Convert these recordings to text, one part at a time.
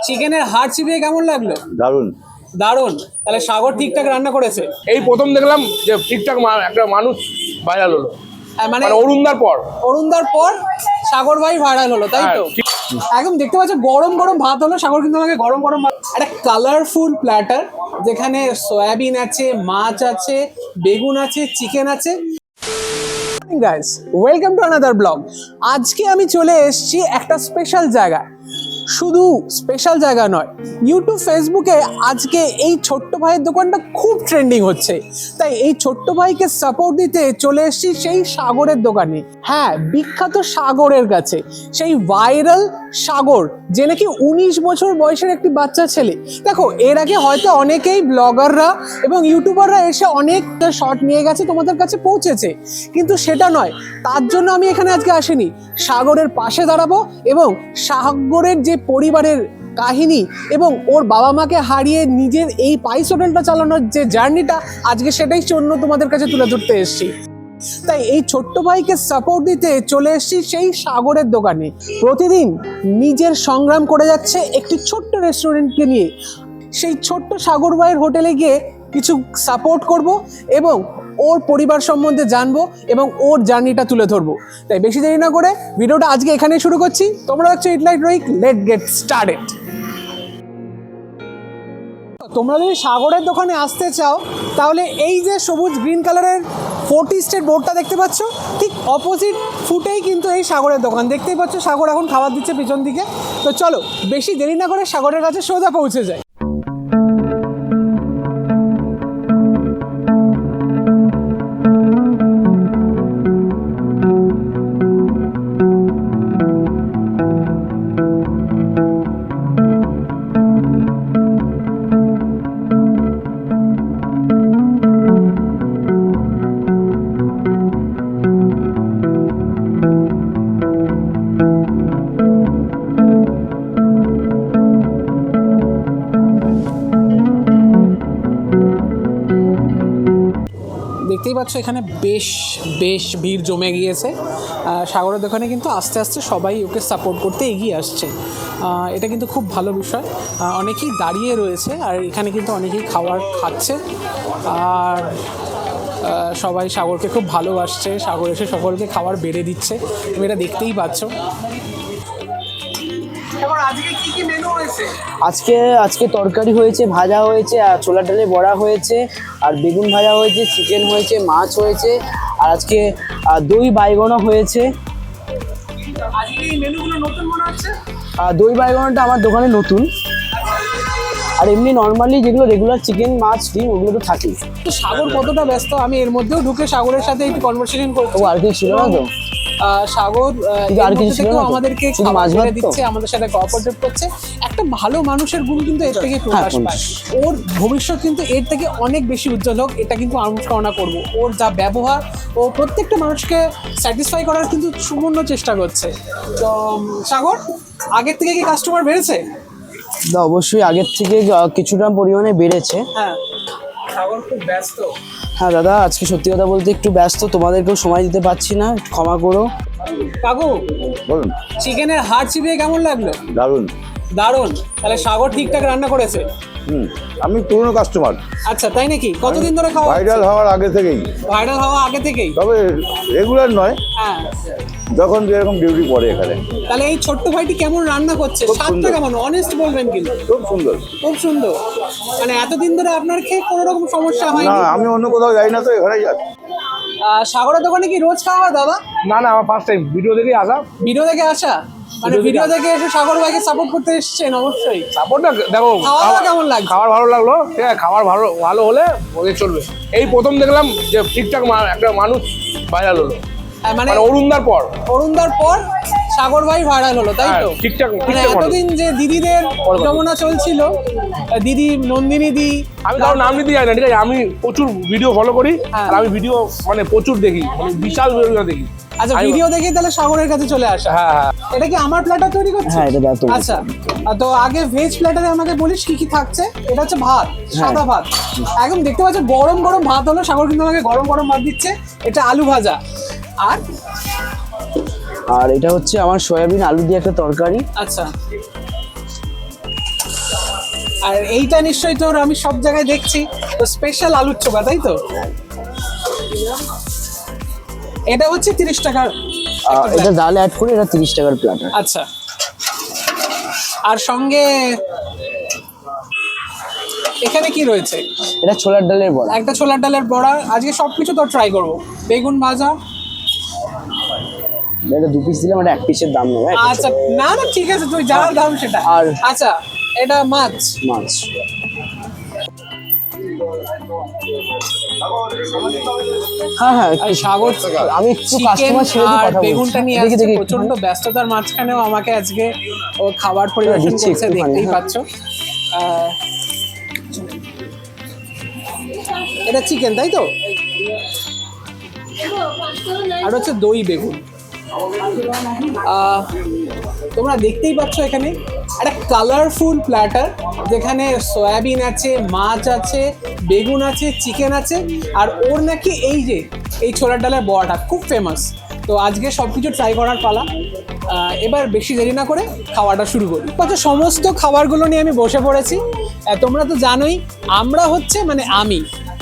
চিকেনের হাড় চিবিয়ে কেমন লাগল? দারুণ। দারুণ। তাহলে সাগর ঠিকঠাক রান্না করেছে? এই প্রথম দেখলাম যে ঠিকঠাক মা- একটা মানুষ ভাইরাল হলো। হ্যাঁ, মানে মানে অরুণদার পর। অরুণদার পর সাগর ভাই ভাইরাল হলো তাই তো? হ্যাঁ, ঠিক। একদম দেখতে পাচ্ছ গরম গরম ভাত হলো সাগর কিন্তু আমাকে গরম গরম ভাত একটা কালারফুল প্ল্যাটার যেখানে সয়াবিন আছে মাছ আছে বেগুন আছে চিকেন আছে। Guys welcome to another blog আজকে আমি চলে এসেছি একটা স্পেশাল জায়গা শুধু স্পেশাল জায়গা নয় ইউটিউব ফেসবুকে আজকে এই ছোট্ট ভাইয়ের দোকানটা খুব ট্রেন্ডিং হচ্ছে। তাই এই ছোট্ট ভাইকে সাপোর্ট দিতে চলে এসেছি সেই সাগরের দোকানে। হ্যাঁ বিখ্যাত সাগরের কাছে। সেই ভাইরাল সাগর, যে নাকি উনিশ বছর বয়সের একটি বাচ্চা ছেলে। দেখো, এর আগে হয়তো অনেকেই ব্লগাররা এবং ইউটিউবাররা এসে অনেক শর্ট নিয়ে গেছে, তোমাদের কাছে পৌঁছেছে। কিন্তু সেটা নয়, তার জন্য আমি এখানে আজকে আসিনি। সাগরের পাশে দাঁড়াবো এবং সাগরের যে পরিবারের কাহিনী এবং ওর বাবা মাকে হারিয়ে নিজের এই পাইস হোটেলটা চালানোর যে জার্নিটা, আজকে সেটাই জন্য তোমাদের কাছে তুলে ধরতে এসেছি। তাই এই ছোট্ট ভাইকে সাপোর্ট দিতে চলে এসেছি সেই সাগরের দোকানে। প্রতিদিন নিজের সংগ্রাম করে যাচ্ছে একটি ছোট্ট রেস্টুরেন্টকে নিয়ে। সেই ছোট্ট সাগর ভাইয়ের হোটেলে গিয়ে কিছু সাপোর্ট করব এবং ওর পরিবার সম্বন্ধে জানব এবং ওর জার্নিটা তুলে ধরবো। তাই বেশি দেরি না করে ভিডিওটা আজকে এখানে শুরু করছি। তোমরা হচ্ছে ইট লাইট রোহিক লেট গেট স্টার্টেড তোমরা যদি সাগরের দোকানে আসতে চাও, তাহলে এই যে সবুজ গ্রিন কালারের ফোর্টি স্টেট বোর্ডটা দেখতে পাচ্ছ, ঠিক অপোজিট ফুটেই কিন্তু এই সাগরের দোকান। দেখতেই পাচ্ছ, সাগর এখন খাবার দিচ্ছে পিছন দিকে। তো চলো, বেশি দেরি না করে সাগরের কাছে সোজা পৌঁছে যায় পাচ্ছ এখানে বেশ বেশ ভিড় জমে গিয়েছে। সাগরের দোকানে কিন্তু আস্তে আস্তে সবাই ওকে সাপোর্ট করতে এগিয়ে আসছে। এটা কিন্তু খুব ভালো বিষয়। অনেকেই দাঁড়িয়ে রয়েছে আর এখানে কিন্তু অনেকেই খাবার খাচ্ছে। আর সবাই সাগরকে খুব ভালোবাসছে। সাগর এসে সকলকে খাবার বেড়ে দিচ্ছে। তুমি এটা দেখতেই পাচ্ছ। আজকে কি কি আজকে তরকারি হয়েছে ভাজা হয়েছে আর ছোলা ডালে বড়া হয়েছে আর বেগুন ভাজা হয়েছে চিকেন হয়েছে মাছ হয়েছে আর আজকে দই বাইগনও হয়েছে। দই বাইগনটা আমার দোকানে নতুন। আর এমনি নর্মালি যেগুলো রেগুলার চিকেন মাছ ডিম ওগুলো তো থাকেই। তো সাগর কতটা ব্যস্ত? আমি এর মধ্যেও ঢুকে সাগরের সাথে একটু কনভারসেশন করব আর কিছু ছিল না তো? সাগর কিন্তু আর কিছু ছিল না আমাদেরকে মাছ ভাত দিচ্ছে আমাদের সাথে কোঅপারেট করছে। একটা ভালো মানুষের গুণ কিন্তু এর থেকে প্রকাশ পায়। ওর ভবিষ্যৎ কিন্তু এর থেকে অনেক বেশি উজ্জ্বল হোক এটা কিন্তু অনুসরণা করব। ওর যা ব্যবহার ও প্রত্যেকটা মানুষকে স্যাটিসফাই করার কিন্তু সুবর্ণ চেষ্টা করছে। তো সাগর আগের থেকে কি কাস্টমার বেড়েছে? না অবশ্যই আগের থেকে কিছুটা পরিমাণে বেড়েছে। হ্যাঁ। সাগর খুব ব্যস্ত। হ্যাঁ দাদা আজকে সত্যি কথা বলতে একটু ব্যস্ত তোমাদেরকেও সময় দিতে পারছি না ক্ষমা করো। কাকু বলুন। চিকেনের হাড় চিপিয়ে কেমন লাগল? দারুণ দারুণ তাহলে সাগর ঠিকঠাক রান্না করেছে। হুম আমি পুরনো কাস্টমার আচ্ছা তাই নাকি? কতদিন ধরে খাওয়া ভাইরাল হওয়ার আগে থেকেই। ভাইরাল হওয়া আগে থেকেই? তবে রেগুলার নয়। হ্যাঁ। যখন যেরকম ডিউটি পড়ে এখানে। তাহলে এই ছোট্ট ভাইটি কেমন রান্না করছে? স্বাদটা কেমন? অনেস্ট বলবেন কিন্তু। খুব সুন্দর। খুব সুন্দর। মানে এতদিন ধরে আপনার খেয়ে কোনো রকম সমস্যা না আমি অন্য কোথাও যাই না তো এখানেই যাচ্ছি সাগরের দোকানে কি রোজ খাওয়া হয় দাদা? না না আমার ফার্স্ট টাইম ভিডিও দেখে আসা। ভিডিও দেখে আসা? মানে ভিডিও দেখে এসে সাগর ভাইকে সাপোর্ট করতে এসেছেন অবশ্যই। সাপোর্টটা দেখো খাওয়া কেমন? খাবার ভালো লাগল ঠিক আছে খাবার ভালো ভালো হলে ওদের চলবে। এই প্রথম দেখলাম যে ঠিকঠাক একটা মানুষ ভাইরাল হলো। হ্যাঁ, মানে মানে অরুণদার পর। অরুণদার পর সাগর ভাই ভাইরাল হলো তাই হ্যাঁ, তো ঠিকঠাক- মানে এতদিন যে দিদিদের। যমুনা চলছিল দিদি নন্দিনী দি আমি কারও নাম দিতে যাই না ঠিক আছে? আমি প্রচুর ভিডিও ফলো করি হ্যাঁ। আর আমি ভিডিও মানে প্রচুর দেখি মানে বিশাল ভিডিও দেখি। আচ্ছা ভিডিও দেখে তাহলে সাগরের কাছে চলে আসা। হ্যাঁ হ্যাঁ। এটা কি আমার প্ল্যাটার তৈরি করছে হ্যাঁ, এটা তুমি। আচ্ছা তো আগে ভেজ প্ল্যাটারে আমাকে বলিস কি কি থাকছে? এটা হচ্ছে ভাত সাদা ভাত। একদম দেখতে পাচ্ছ গরম গরম ভাত হলো সাগর কিন্তু আমাকে গরম গরম ভাত দিচ্ছে। এটা আলু ভাজা। আর? আর এটা হচ্ছে আমার সয়াবিন আলু দিয়ে একটা তরকারি। আচ্ছা। আর এইটা নিশ্চয়ই তোর আমি সব জায়গায় দেখছি। তো স্পেশাল আলুর চোখা তাই তো? এটা হচ্ছে তিরিশ টাকার এটা ডাল অ্যাড করে এটা তিরিশ টাকার প্ল্যাটার আচ্ছা। আর সঙ্গে এখানে কি রয়েছে? এটা ছোলার ডালের বড়া। একটা ছোলার ডালের বড়া। আজকে সবকিছু তো ট্রাই করব। বেগুন ভাজা। এটা দু পিস দিলাম এটা এক পিসের দাম নেবে আচ্ছা না না ঠিক আছে তুই যা দাম সেটা। আর- আচ্ছা এটা মাছ। মাছ। হ্যাঁ হ্যাঁ সাগর আমি একটু কাস্টমার ছেড়ে দিয়ে কথা বেগুনটা নিয়ে আসছে প্রচণ্ড ব্যস্ততার মাঝখানেও আমাকে আজকে ও খাবার পরিবেশন করছে দেখতেই হ্যাঁ। পাচ্ছ। এটা চিকেন তাই তো? আর হচ্ছে দই বেগুন। আহ, তোমরা দেখতেই পাচ্ছ এখানে একটা কালারফুল প্ল্যাটার যেখানে সয়াবিন আছে মাছ আছে বেগুন আছে চিকেন আছে আর ওর নাকি এই যে এই ছোলার ডালের বড়াটা খুব ফেমাস তো আজকে সব কিছু ট্রাই করার পালা। এবার বেশি দেরি না করে খাওয়াটা শুরু করি। আচ্ছা সমস্ত খাবারগুলো নিয়ে আমি বসে পড়েছি। তোমরা তো জানোই আমরা হচ্ছে মানে আমি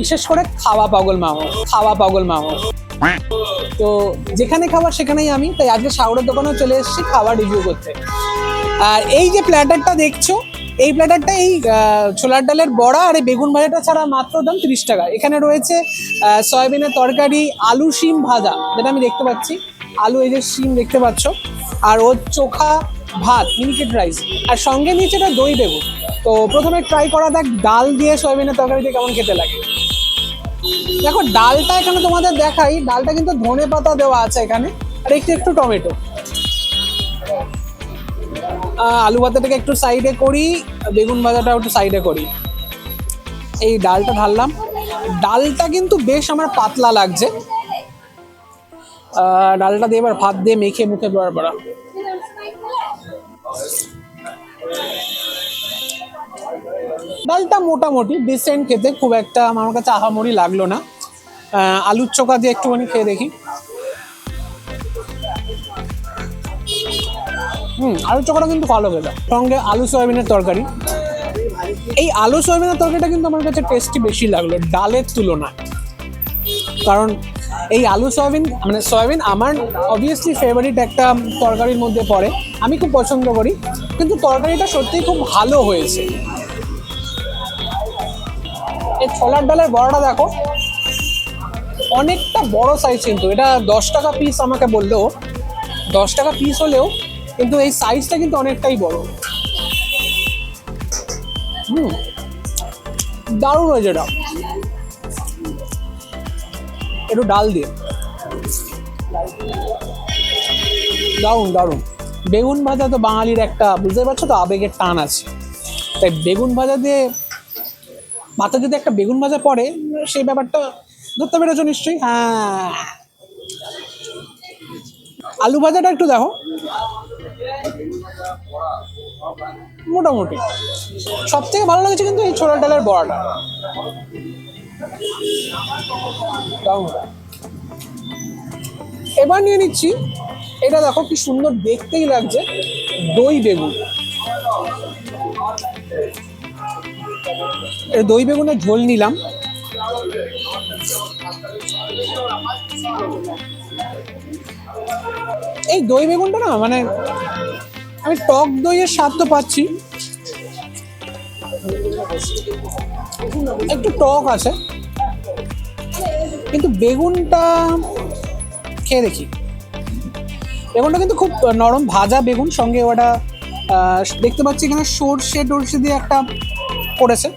বিশেষ করে খাওয়া পাগল মামা খাওয়া পাগল মামা। তো যেখানে খাবার সেখানেই আমি তাই আজকে সাগরের দোকানেও চলে এসেছি খাবার রিভিউ করতে। আর এই যে প্ল্যাটারটা দেখছ, এই প্ল্যাটারটা এই ছোলার ডালের বড়া আর এই বেগুন ভাজাটা ছাড়া মাত্র দাম তিরিশ টাকা। এখানে রয়েছে সয়াবিনের তরকারি, আলু শিম ভাজা, যেটা আমি দেখতে পাচ্ছি। আলু এই যে শিম দেখতে পাচ্ছ। আর ওর চোখা ভাত, মিনিকেট রাইস। আর সঙ্গে নিয়েছে এটা দই বেগুন তো প্রথমে ট্রাই করা দেখ ডাল দিয়ে সয়াবিনের তরকারি দিয়ে কেমন খেতে লাগে। দেখো, ডালটা এখানে তোমাদের দেখাই। ডালটা কিন্তু ধনে পাতা দেওয়া আছে এখানে। আর একটু একটু টমেটো। আলু ভাতাটাকে একটু সাইডে করি, বেগুন ভাজাটাও একটু সাইডে করি। এই ডালটা ঢাললাম। ডালটা কিন্তু বেশ আমার পাতলা লাগছে। ডালটা দিয়ে এবার ভাত দিয়ে মেখে মুখে দেওয়ার পড়া ডালটা মোটামুটি ডিসেন্ট খেতে, খুব একটা আমার কাছে আহামরি লাগল না। আলুর চোখা দিয়ে একটুখানি খেয়ে দেখি। হুম, আলুর চোখাটা কিন্তু ভালো খেতে সঙ্গে আলু, সয়াবিনের তরকারি। এই আলু, সয়াবিনের তরকারিটা কিন্তু আমার কাছে টেস্টি বেশি লাগল, ডালের তুলনায়। কারণ এই আলু, সয়াবিন মানে সয়াবিন আমার অবভিয়াসলি ফেভারিট একটা তরকারির মধ্যে পড়ে। আমি খুব পছন্দ করি, কিন্তু তরকারিটা সত্যিই খুব ভালো হয়েছে। এই ছোলার ডালের বড়াটা দেখো, অনেকটা বড় সাইজ কিন্তু। এটা দশ টাকা পিস আমাকে বললেও দশ টাকা পিস হলেও কিন্তু এই সাইজটা কিন্তু অনেকটাই বড়। হুম। দারুণ হয়েছে এটা। একটু ডাল দিয়ে। দারুণ দারুণ। বেগুন ভাজা তো বাঙালির একটা বুঝতে পারছ তো, আবেগের টান আছে। তাই বেগুন ভাজা দিয়ে, মাথা যদি একটা বেগুন ভাজা পড়ে, সেই ব্যাপারটা ধরতে পেরেছ নিশ্চয়ই? হ্যাঁ। আলু ভাজাটা একটু দেখো। মোটামুটি। সব থেকে ভালো লেগেছে কিন্তু এই ছোলার ডালের বড়াটা। এবার নিয়ে নিচ্ছি, এটা দেখো কি সুন্দর দেখতেই লাগছে, দই বেগুন। দই বেগুনের ঝোল নিলাম। এই দই বেগুনটা না মানে আমি টক দইয়ের স্বাদ তো পাচ্ছি। একটু টক আছে। কিন্তু বেগুনটা খেয়ে দেখি। বেগুনটা কিন্তু খুব নরম ভাজা বেগুন, সঙ্গে ওটা দেখতে পাচ্ছি এখানে সর্ষে টর্ষে দিয়ে একটা করেছে।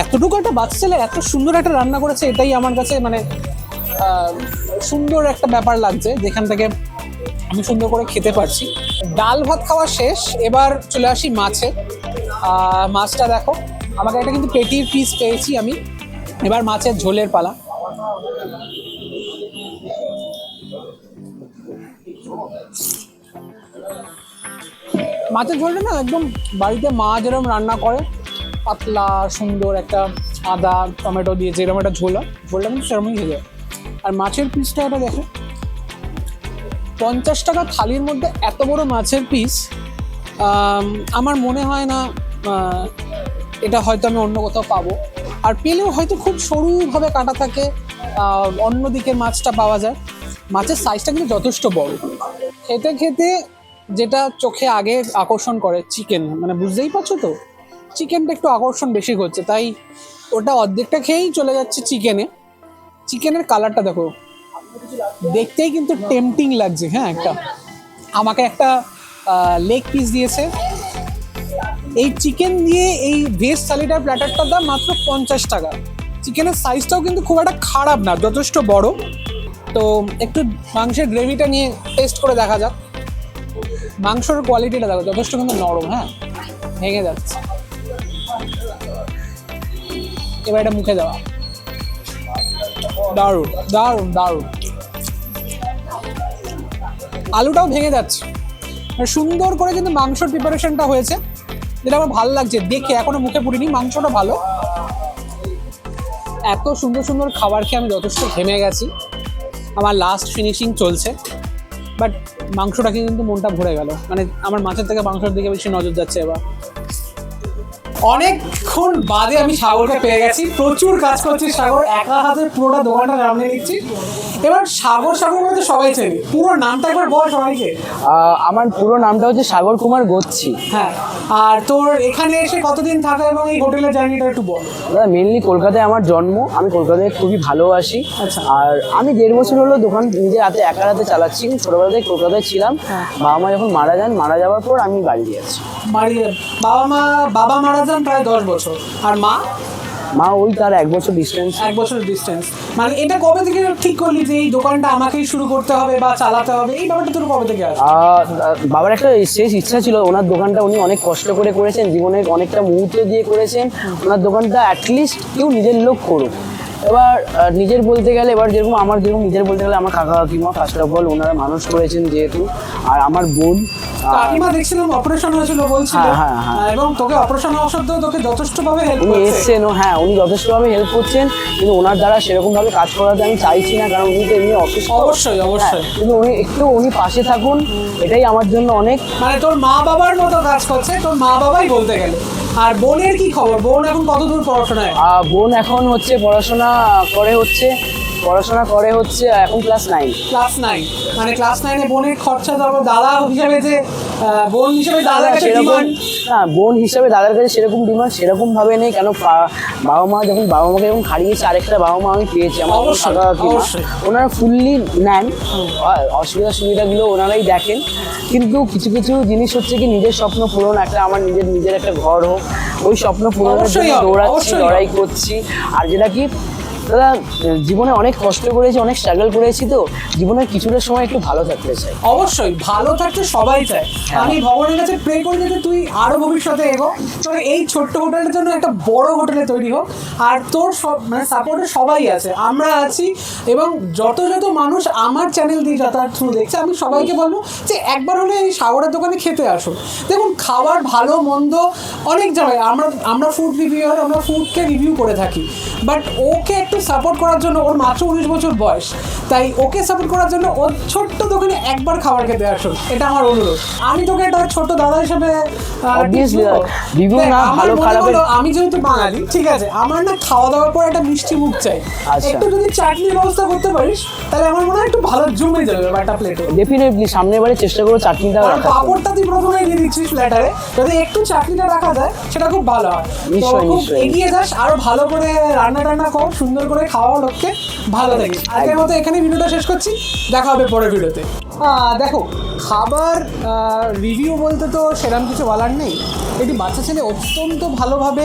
এতটুকু একটা বাচ্চা ছেলে এত সুন্দর একটা রান্না করেছে, এটাই আমার কাছে মানে সুন্দর একটা ব্যাপার লাগছে যেখান থেকে আমি সুন্দর করে খেতে পারছি। ডাল ভাত খাওয়া শেষ, এবার চলে আসি মাছে। মাছটা দেখো, আমাকে একটা কিন্তু পেটির পিস পেয়েছি আমি। এবার মাছের ঝোলের পালা। মাছের ঝোলটা না একদম বাড়িতে মা যেরকম রান্না করে, পাতলা, সুন্দর একটা আদা, টমেটো দিয়ে যেরকম একটা ঝোল হয়, ঝোলটা কিন্তু সেরকমই খেয়ে যায়। আর মাছের পিসটা এটা দেখো। পঞ্চাশ টাকা থালির মধ্যে এত বড় মাছের পিস আমার মনে হয় না এটা হয়তো আমি অন্য কোথাও পাবো। আর পেলেও হয়তো খুব সরুভাবে কাটা থাকে অন্য দিকের মাছটা পাওয়া যায়। মাছের সাইজটা কিন্তু যথেষ্ট বড়। খেতে খেতে যেটা চোখে আগে আকর্ষণ করে চিকেন মানে বুঝতেই পারছ তো? চিকেনটা একটু আকর্ষণ বেশি করছে, তাই ওটা অর্ধেকটা খেয়েই চলে যাচ্ছে চিকেনে চিকেনের কালারটা দেখো দেখতেই কিন্তু টেম্পটিং লাগছে হ্যাঁ একটা। আমাকে একটা লেগ পিস দিয়েছে। এই চিকেন দিয়ে এই ভেজ সালিডার প্ল্যাটারটার দাম মাত্র পঞ্চাশ টাকা। চিকেনের সাইজটাও কিন্তু খুব একটা খারাপ না, যথেষ্ট বড়। তো একটু মাংসের গ্রেভিটা নিয়ে টেস্ট করে দেখা যাক। মাংসর কোয়ালিটিটা দেখো, যথেষ্ট কিন্তু নরম হ্যাঁ ভেঙে যাচ্ছে। এবার এটা মুখে দেওয়া। দারুণ দারুণ দারুণ। আলুটাও ভেঙে যাচ্ছে। মানে সুন্দর করে কিন্তু মাংসর প্রিপারেশনটা হয়েছে। যেটা আমার ভালো লাগছে, দেখে এখনও মুখে পুরিনি মাংসটা ভালো। এত সুন্দর সুন্দর খাবার খেয়ে আমি যথেষ্ট ঘেমে গেছি। আমার লাস্ট ফিনিশিং চলছে। বাট মাংসটা কিন্তু মনটা ভরে গেল। মানে আমার মাছের থেকে মাংসের দিকে বেশি নজর যাচ্ছে এবার। অনেকক্ষণ বাদে আমি সাগরকে পেয়ে গেছি। প্রচুর কাজ করছি সাগর, একা হাতে পুরোটা দোকানটা নামিয়ে নিচ্ছি। এবার সাগর সাগর বলতে সবাই চেনে। পুরো নামটা একবার বল সবাইকে। আমার পুরো নামটা হচ্ছে সাগর কুমার গোচ্ছি। হ্যাঁ আর তোর এখানে এসে কতদিন থাকা এবং এই হোটেলের জার্নিটা একটু বল। দাদা মেনলি কলকাতায় আমার জন্ম। আমি কলকাতায় খুবই ভালোবাসি। আচ্ছা। আর আমি দেড় বছর হলো দোকান নিজের হাতে একা হাতে চালাচ্ছি। ছোটবেলা থেকে কলকাতায় ছিলাম। হ্যাঁ। বাবা মা যখন মারা যান মারা যাওয়ার পর আমি বাড়ি গিয়েছি। বাড়ি বাবা মা বাবা মারা যান প্রায় দশ বছর। আর মা? মা ওই তার এক বছর ডিস্টেন্স এক বছর ডিস্টেন্স মানে এটা কবে থেকে ঠিক করলি যে এই দোকানটা আমাকেই শুরু করতে হবে বা চালাতে হবে? এই ব্যাপারটা তোর কবে থেকে আসে বাবার একটা শেষ ইচ্ছা ছিল ওনার দোকানটা উনি অনেক কষ্ট করে করেছেন জীবনের অনেকটা মুহূর্ত দিয়ে করেছেন। ওনার দোকানটা অ্যাটলিস্ট কেউ নিজের লোক করুক। এবার নিজের বলতে গেলে এবার যেরকম আমার যেরকম নিজের বলতে গেলে আমার কাকা কাকিমা ফার্স্ট অফ অল ওনারা মানুষ করেছেন যেহেতু আর আমার বোন কাকিমা দেখছিলাম অপারেশন হয়েছিল বলছিল হ্যাঁ, হ্যাঁ, হ্যাঁ। এবং তোকে অপারেশন হওয়ার সত্ত্বেও তোকে যথেষ্টভাবে হেল্প উনি এসছেন ও হ্যাঁ উনি যথেষ্টভাবে হেল্প করছেন কিন্তু ওনার দ্বারা সেরকমভাবে কাজ করাতে আমি চাইছি না কারণ উনি তো এমনি অসুস্থ। অবশ্যই অবশ্যই। কিন্তু উনি একটু উনি পাশে থাকুন এটাই আমার জন্য অনেক। মানে তোর মা বাবার মতো কাজ করছে তোর মা বাবাই বলতে গেলে। আর বোনের কি খবর? বোন এখন কতদূর পড়াশোনায়? বোন এখন হচ্ছে পড়াশোনা করে হচ্ছে পড়াশোনা করে হচ্ছে এখন ক্লাস নাইন ক্লাস নাইন মানে ক্লাস নাইনে বোনের খরচা তারপর দাদা হিসাবে যে বোন হিসাবে দাদার কাছে ডিমান্ড না বোন হিসাবে দাদার কাছে সেরকম ডিমান্ড সেরকম ভাবে নেই কেন বাবা মা যখন বাবা মাকে যখন হারিয়েছে আরেকটা বাবা মা আমি পেয়েছি আমার কাকিমা। ওনারা ফুললি নেন। অসুবিধা সুবিধাগুলো ওনারাই দেখেন। কিন্তু কিছু কিছু জিনিস হচ্ছে কি নিজের স্বপ্ন পূরণ একটা আমার নিজের নিজের একটা ঘর হোক ওই স্বপ্ন পূরণের জন্য দৌড়াচ্ছি লড়াই করছি। আর যেটা কি দাদা জীবনে অনেক কষ্ট করেছি অনেক স্ট্রাগল করেছি তো জীবনের কিছুটা সময় একটু ভালো থাকতে চাই। অবশ্যই ভালো থাকতে সবাই চায়। আমি ভগবানের কাছে প্রে করি যাতে তুই আরও ভবিষ্যতে এগো। তোর এই ছোট্ট হোটেলের জন্য একটা বড় হোটেলে তৈরি হোক। আর তোর সব মানে সাপোর্টে সবাই আছে। আমরা আছি এবং যত যত মানুষ আমার চ্যানেল দিয়ে যাতায়াত থ্রু দেখছে আমি সবাইকে বলব যে একবার হলে এই সাগরের দোকানে খেতে আসো। দেখুন খাবার ভালো মন্দ অনেক জায়গায়। আমরা আমরা ফুড রিভিউয়ার আমরা ফুডকে রিভিউ করে থাকি। বাট ওকে একটু সাপোর্ট করার জন্য ওর মাত্র উনিশ বছর বয়স। তাই ওকে সাপোর্ট করার জন্য ওর ছোট্ট দোকানে একবার খাবার খেতে আসুন। এটা আমার অনুরোধ। আমি তোকে একটা ছোট্ট দাদা হিসেবে আমি যেহেতু বাঙালি ঠিক আছে আমার না খাওয়া দাওয়ার পর একটা মিষ্টি মুখ চাই। আচ্ছা। একটু যদি চাটনির ব্যবস্থা করতে পারিস তাহলে আমার মনে হয় একটু ভালো জমে যাবে একটা প্লেটে ডেফিনেটলি সামনের বারে চেষ্টা করব চাটনিটা জন্য। পাপড়টা তুই প্রথমে দিয়ে দিচ্ছিস প্ল্যাটারে যদি একটু চাটনিটা রাখা যায় সেটা খুব ভালো হয়। নিশ্চয়ই। এগিয়ে যাস আরও ভালো করে রান্না টান্না কর সুন্দর করে খাওয়া লোককে ভালো লাগে। আজকের মতো এখানে ভিডিওটা শেষ করছি। দেখা হবে পরের ভিডিওতে। আহ, দেখো খাবার রিভিউ বলতে তো সেরকম কিছু বলার নেই। এটি বাচ্চা ছেলে অত্যন্ত ভালোভাবে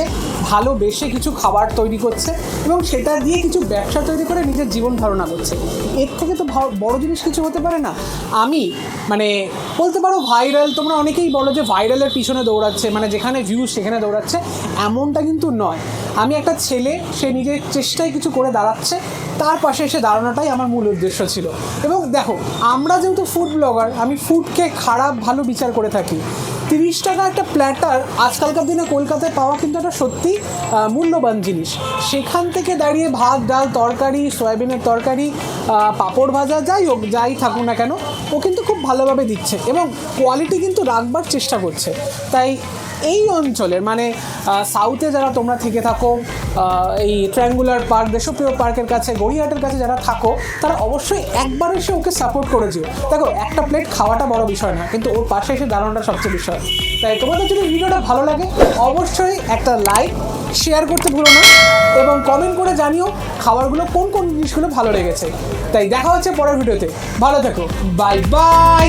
ভালোবেসে কিছু খাবার তৈরি করছে এবং সেটা দিয়ে কিছু ব্যবসা তৈরি করে নিজের জীবন ধারণা করছে। এর থেকে তো বড় জিনিস কিছু হতে পারে না। আমি মানে বলতে পারো ভাইরাল তোমরা অনেকেই বলো যে ভাইরালের পিছনে দৌড়াচ্ছে মানে যেখানে ভিউজ সেখানে দৌড়াচ্ছে, এমনটা কিন্তু নয়। আমি একটা ছেলে, সে নিজের চেষ্টায় কিছু করে দাঁড়াচ্ছে, তার পাশে এসে দাঁড়ানোটাই আমার মূল উদ্দেশ্য ছিল। এবং দেখো, আমরা যেহেতু ফুড ব্লগার আমি ফুডকে খারাপ, ভালো বিচার করে থাকি। তিরিশ টাকা একটা প্ল্যাটার আজকালকার দিনে কলকাতায় পাওয়া কিন্তু একটা সত্যি মূল্যবান জিনিস। সেখান থেকে দাঁড়িয়ে ভাত, ডাল, তরকারি, সয়াবিনের তরকারি পাঁপড় ভাজা, যাই হোক, যাই থাকুক না কেন, ও কিন্তু খুব ভালোভাবে দিচ্ছে এবং কোয়ালিটি কিন্তু রাখবার চেষ্টা করছে। তাই এই অঞ্চলের মানে সাউথে যারা তোমরা থেকে থাকো এই ট্রায়াঙ্গুলার পার্ক দেশপ্রিয় পার্কের কাছে, গড়িয়াহাটের কাছে যারা থাকো, তারা অবশ্যই একবার এসে ওকে সাপোর্ট করে যেও। দেখো, একটা প্লেট খাওয়াটা বড় বিষয় না, কিন্তু ওর পাশে এসে দাঁড়ানোটা সবচেয়ে বিষয়। তাই তোমাদের যদি ভিডিওটা ভালো লাগে, অবশ্যই একটা লাইক শেয়ার করতে ভুলো না, এবং কমেন্ট করে জানিও খাবারগুলো কোন কোন জিনিসগুলো ভালো লেগেছে। তাই দেখা হচ্ছে পরের ভিডিওতে। ভালো থেকো। Bye bye